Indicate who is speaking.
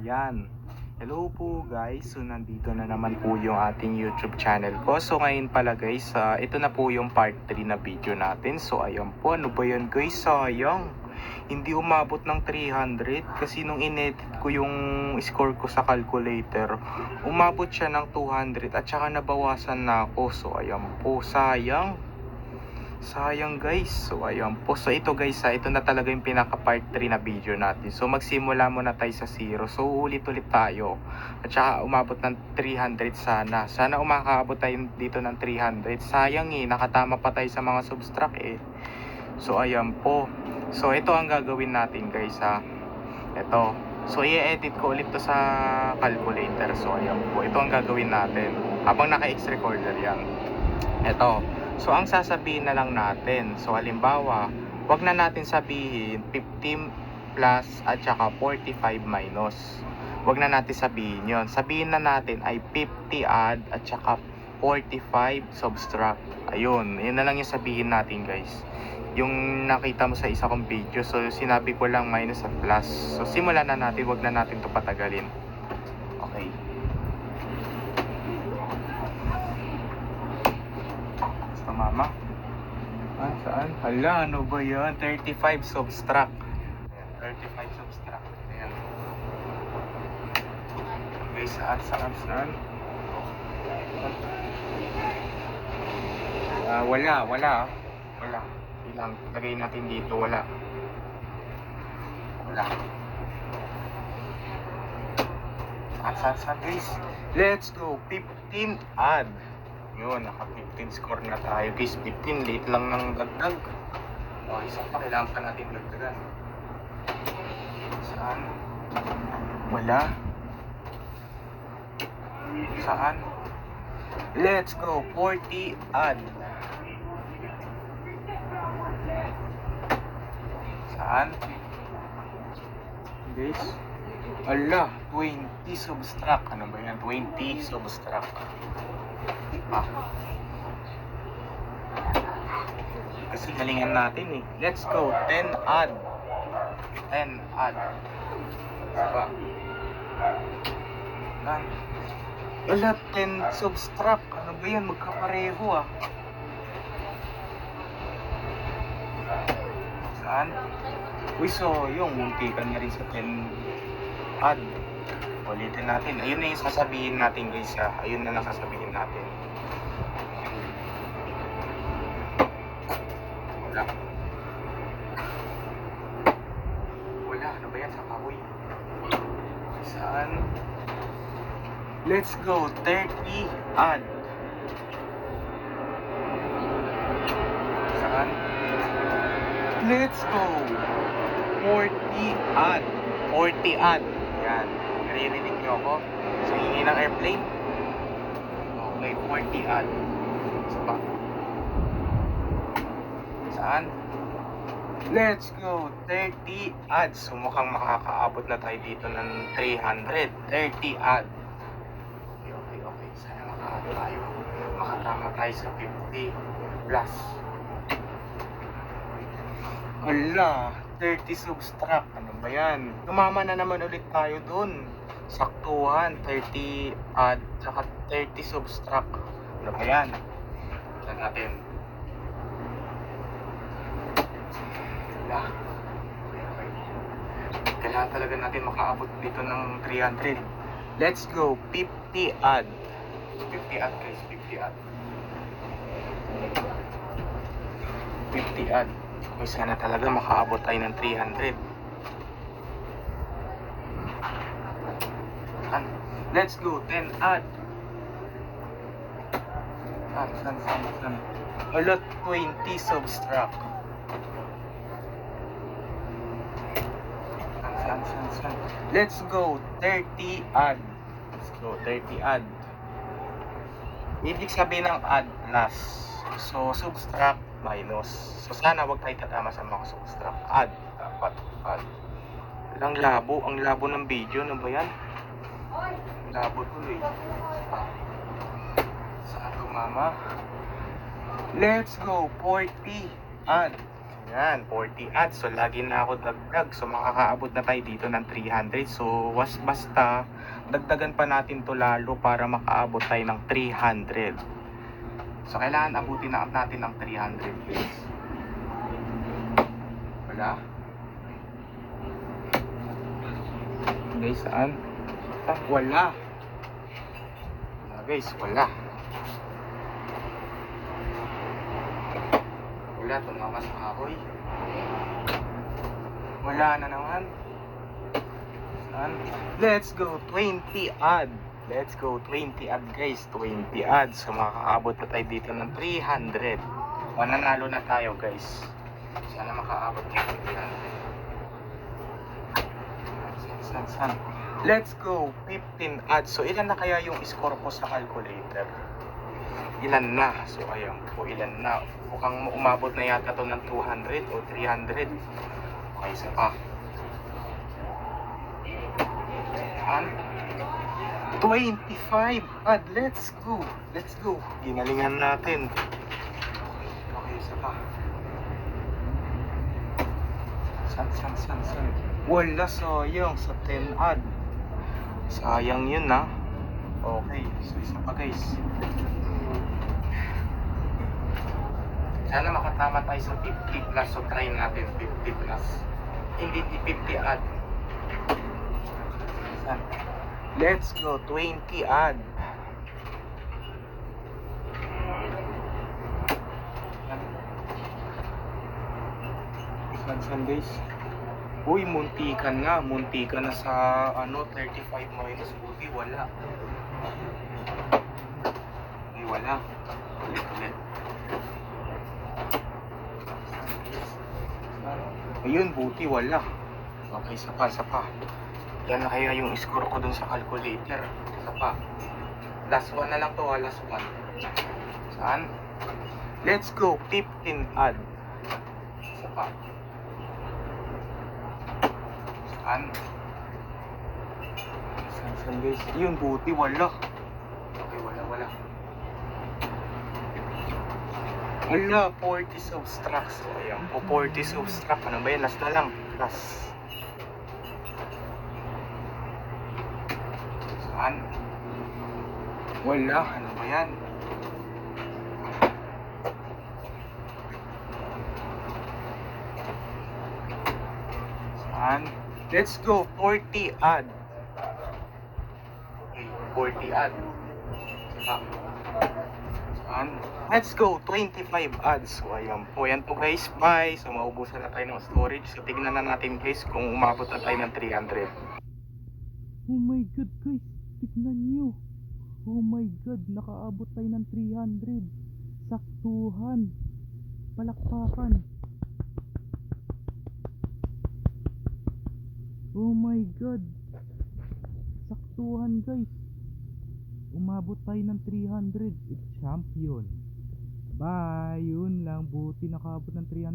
Speaker 1: Yan. Hello po guys. So nandito na naman po yung ating YouTube channel ko. So ngayon pala guys, ah, ito na po yung part 3 na video natin. So ayan po, ano ba yan guys? Sayang. Hindi umabot ng 300 kasi nung inedit ko yung score ko sa calculator, umabot siya ng 200 at saka nabawasan na ako. So ayan po, sayang. Sayang guys. So ayun po. So ito guys, ha, ito na talaga yung pinaka part 3 na video natin. So magsimula muna tayo sa 0. So ulit-ulit tayo. At saka umabot ng 300 sana. Sana umakaabot tayo dito ng 300. Sayang eh, nakatama pa tayo sa mga subtract eh. So ayan po. So ito ang gagawin natin guys ha. Ito. So i-edit ko ulit to sa calculator. So ayan po. Ito ang gagawin natin. Habang naka-X recorder yan. Ito. So, ang sasabihin na lang natin, so halimbawa, wag na natin sabihin 15 plus at saka 45 minus. Wag na natin sabihin yon. Sabihin na natin ay 50 add at saka 45 subtract. Ayun, yun na lang yung sabihin natin guys. Yung nakita mo sa isa kong video, so sinabi ko lang minus at plus. So, simulan na natin, wag na natin to patagalin. Okay. Basta mama. Ah, saan? Hala, ano ba yan? 35 subtract. Ayan, 35 subtract. Ayan. Okay, saan, saan, saan? Ah, wala, wala. Wala. Ilang, lagay natin dito, wala. Wala. Saan, saan, saan, guys? Let's go. 15 add. Yun, naka 15 score na tayo guys. 15, late lang ng dagdag. O, isa pa, kailangan pa natin dagdagan. Saan? Wala. Saan? Let's go. 40 add. Saan? Guys? Ala, 20 subtract. Ano ba yan? 20 subtract. Ah. Kasi galingan natin eh. Let's go. 10 add. 10 add. Diba? Gan. Wala, 10 subtract. Ano ba yan? Magkapareho ah. Saan? Uy, so yung munti ka na rin sa 10 add. Ulitin natin. Ayun na yung sasabihin natin guys ha. Ayun na lang sasabihin natin. Wala. Wala. Ano ba yan sa kahoy? Saan? Let's go. 30 add. Saan? Let's go. 40 add. 40 add. Yan. Naririnig niyo ako? Sa hingi ng airplane? Okay, 40 add. Isa pa. Saan? Let's go! 30 ads. So mukhang makakaabot na tayo dito ng 300. 30 add. Okay, okay, okay. Sana makaano tayo. Makatama tayo sa 50 plus. Ala, 30 subtract. Ano ba yan? Tumama na naman ulit tayo dun. Saktuhan, 30 add, saka 30 subtract. Ano ba yan? Tignan natin. Okay. Kailangan talaga natin makaabot dito ng 300. Let's go. 50 add. 50 add guys, 50 add. 50 add. Okay, sana talaga makaabot tayo ng 300. Saan? Let's go, 10 add. Saan, saan, saan, saan? Ala, 20 subtract. Saan? Let's go, 30 add. Let's go, 30 add. Ibig sabihin ng add plus. So, subtract minus. So, sana wag tayo tatama sa mga subtract. Add. Dapat add. Ang labo. Ang labo ng video. Ano ba yan? Ang labo tuloy. Saan to, mama? Let's go. 40. Add. Yan, 40 ads. So, lagi na ako dagdag. So, makakaabot na tayo dito ng 300. So, was basta, dagdagan pa natin to lalo para makaabot tayo ng 300. So, kailangan abutin na natin ng 300 guys. Wala. Guys, saan? Ah, wala. Wala guys, wala. Wala, tumakas kahoy. Wala na naman. Saan? Let's go, 20 ad. Let's go, 20 ad guys, 20 ads. So makakaabot na tayo dito ng 300. Mananalo na tayo guys. Sana makaabot ng 300. San, san, san. Let's go, 15 ads. So ilan na kaya yung score ko sa calculator? Ilan na? So ayan po, ilan na? Mukhang umabot na yata to ng 200 o 300. Okay, isa pa. Yan. 25 ad. Let's go. Let's go. Ginalingan natin. Okay, isa pa. San, san, san, san. Wala, sayang sa 10 ad. Sayang yun na. Okay, so isa pa guys. Sana makatama tayo sa 50 plus. So try natin 50 plus. Hindi di 50 ad. San? Let's go, 20 ad. San, san guys? Uy, muntikan nga. Muntikan na sa ano 35 minus buti. Wala. Uy, wala. Ulit, ulit. Ayun, buti wala. Okay, isa pa, isa pa. Yan na kaya yung score ko dun sa calculator. Isa pa. Last one na lang to, ah, last one. Saan? Let's go, 15 ad. Isa pa. Saan? Saan, saan guys? Yun, buti wala. Okay, wala, wala. Wala, 40 subtracts. So, ayan po, 40 subtract. Ano ba yan? Last na lang. Last. Saan? Wala. Ano ba yan? Saan? Let's go. 40 ad. Okay, 40 ad. Ah. Saan? Let's go, 25 ads. So, ayan po. Yan po guys, bye. So, maubusan na tayo ng storage. So, tignan na natin guys kung umabot na tayo ng 300.
Speaker 2: Oh my god guys, tignan nyo. Oh my god, nakaabot tayo ng 300. Saktuhan. Palakpakan. Oh my god. Saktuhan guys. Umabot tayo ng 300. It's champion. Bye. Yun lang. Buti nakaabot ng 300.